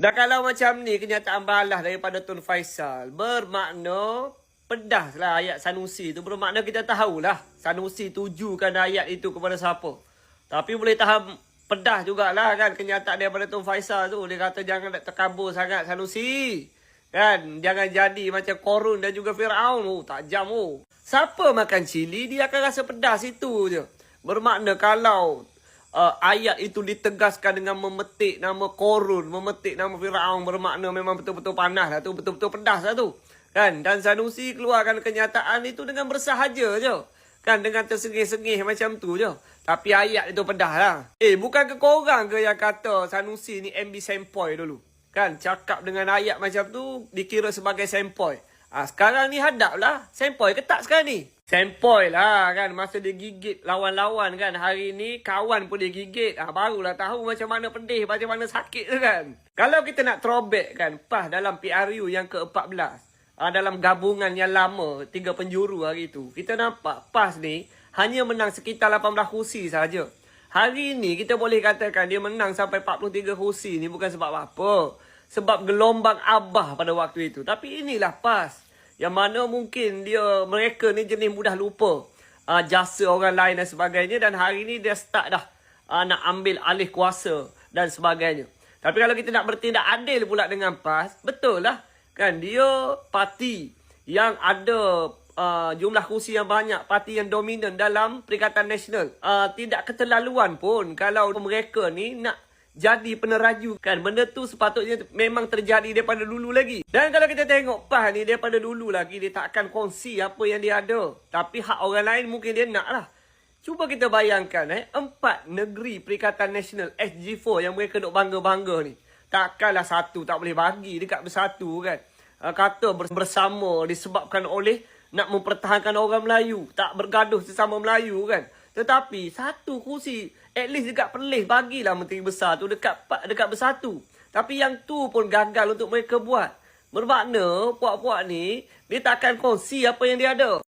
Dan kalau macam ni kenyataan balas daripada Tun Faisal bermakna pedas lah ayat Sanusi tu bermakna kita tahulah Sanusi tujukan ayat itu kepada siapa. Tapi boleh tahan pedas jugalah kan kenyataan daripada Tun Faisal tu. Dia kata jangan nak terkabur sangat Sanusi. Kan? Jangan jadi macam Korun dan juga Fir'aun. Oh, tajam oh. Siapa makan cili, dia akan rasa pedas itu je. Bermakna kalau uh, ayat itu ditegaskan dengan memetik nama Korun, memetik nama Fir'aun bermakna memang betul-betul panas lah tu, betul-betul pedas lah tu. Kan? Dan Sanusi keluarkan kenyataan itu dengan bersahaja je. Kan dengan tersengih-sengih macam tu je. Tapi ayat itu pedas lah. Eh, bukan ke korang ke yang kata Sanusi ni MB Sempoi dulu? Kan, cakap dengan ayat macam tu dikira sebagai Sempoi. Ah, sekarang ni hadap lah. Sempoi ke tak sekarang ni? Sempoi lah kan. Masa dia gigit lawan-lawan kan. Hari ni kawan pun dia gigit. Ah, barulah tahu macam mana pedih, macam mana sakit tu kan. Kalau kita nak throwback kan. PAS dalam PRU yang ke-14. Ah, dalam gabungan yang lama. Tiga penjuru hari tu. Kita nampak PAS ni hanya menang sekitar 18 kursi saja. Hari ni kita boleh katakan dia menang sampai 43 kursi ni bukan sebab apa. Sebab gelombang abah pada waktu itu. Tapi inilah PAS. Yang mana mungkin dia mereka ni jenis mudah lupa uh, jasa orang lain dan sebagainya. Dan hari ni dia start dah uh, nak ambil alih kuasa dan sebagainya. Tapi kalau kita nak bertindak adil pula dengan PAS, betul lah. Kan dia parti yang ada uh, jumlah kursi yang banyak, parti yang dominan dalam Perikatan Nasional. Uh, tidak keterlaluan pun kalau mereka ni nak jadi peneraju. Kan benda tu sepatutnya memang terjadi daripada dulu lagi. Dan kalau kita tengok PAS ni daripada dulu lagi dia tak akan kongsi apa yang dia ada. Tapi hak orang lain mungkin dia nak lah. Cuba kita bayangkan eh empat negeri Perikatan Nasional SG4 yang mereka duk bangga-bangga ni. Takkanlah satu tak boleh bagi dekat bersatu kan. Uh, kata bersama disebabkan oleh nak mempertahankan orang Melayu. Tak bergaduh sesama Melayu kan tetapi satu kursi at least dekat Perlis bagilah menteri besar tu dekat dekat bersatu. Tapi yang tu pun gagal untuk mereka buat. Bermakna puak-puak ni dia takkan kongsi apa yang dia ada.